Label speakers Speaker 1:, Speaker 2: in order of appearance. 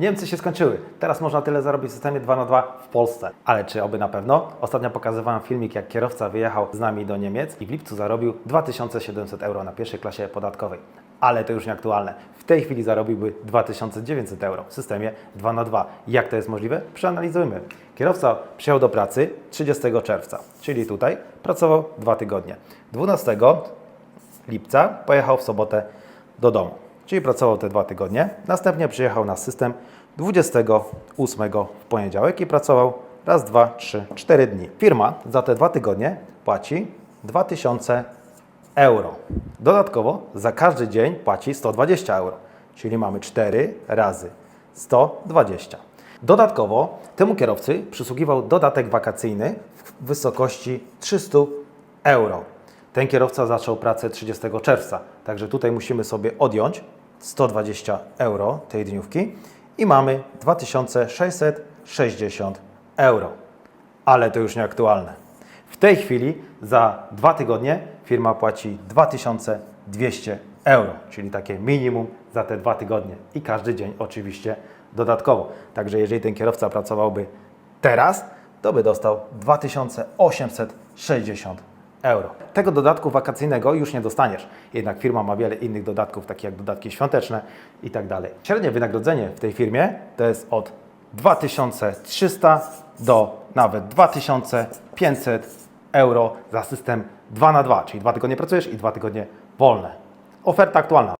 Speaker 1: Niemcy się skończyły. Teraz można tyle zarobić w systemie 2 na 2 w Polsce. Ale czy oby na pewno? Ostatnio pokazywałem filmik, jak kierowca wyjechał z nami do Niemiec i w lipcu zarobił 2700 euro na pierwszej klasie podatkowej. Ale to już nieaktualne. W tej chwili zarobiłby 2900 euro w systemie 2 na 2 Jak to jest możliwe? Przeanalizujmy. Kierowca przyjechał do pracy 30 czerwca, czyli tutaj pracował dwa tygodnie. 12 lipca pojechał w sobotę do domu, czyli pracował te dwa tygodnie. Następnie przyjechał na system 28 w poniedziałek i pracował raz, dwa, trzy, cztery dni. Firma za te dwa tygodnie płaci 2000 euro. Dodatkowo za każdy dzień płaci 120 euro, czyli mamy 4 razy 120. Dodatkowo temu kierowcy przysługiwał dodatek wakacyjny w wysokości 300 euro. Ten kierowca zaczął pracę 30 czerwca, także tutaj musimy sobie odjąć 120 euro tej dniówki i mamy 2660 euro. Ale to już nieaktualne. W tej chwili za dwa tygodnie firma płaci 2200 euro, czyli takie minimum za te dwa tygodnie i każdy dzień oczywiście dodatkowo. Także jeżeli ten kierowca pracowałby teraz, to by dostał 2860 euro. Tego dodatku wakacyjnego już nie dostaniesz, jednak firma ma wiele innych dodatków, takich jak dodatki świąteczne i tak dalej. Średnie wynagrodzenie w tej firmie to jest od 2300 do nawet 2500 euro za system 2 na 2, czyli dwa tygodnie pracujesz i dwa tygodnie wolne. Oferta aktualna.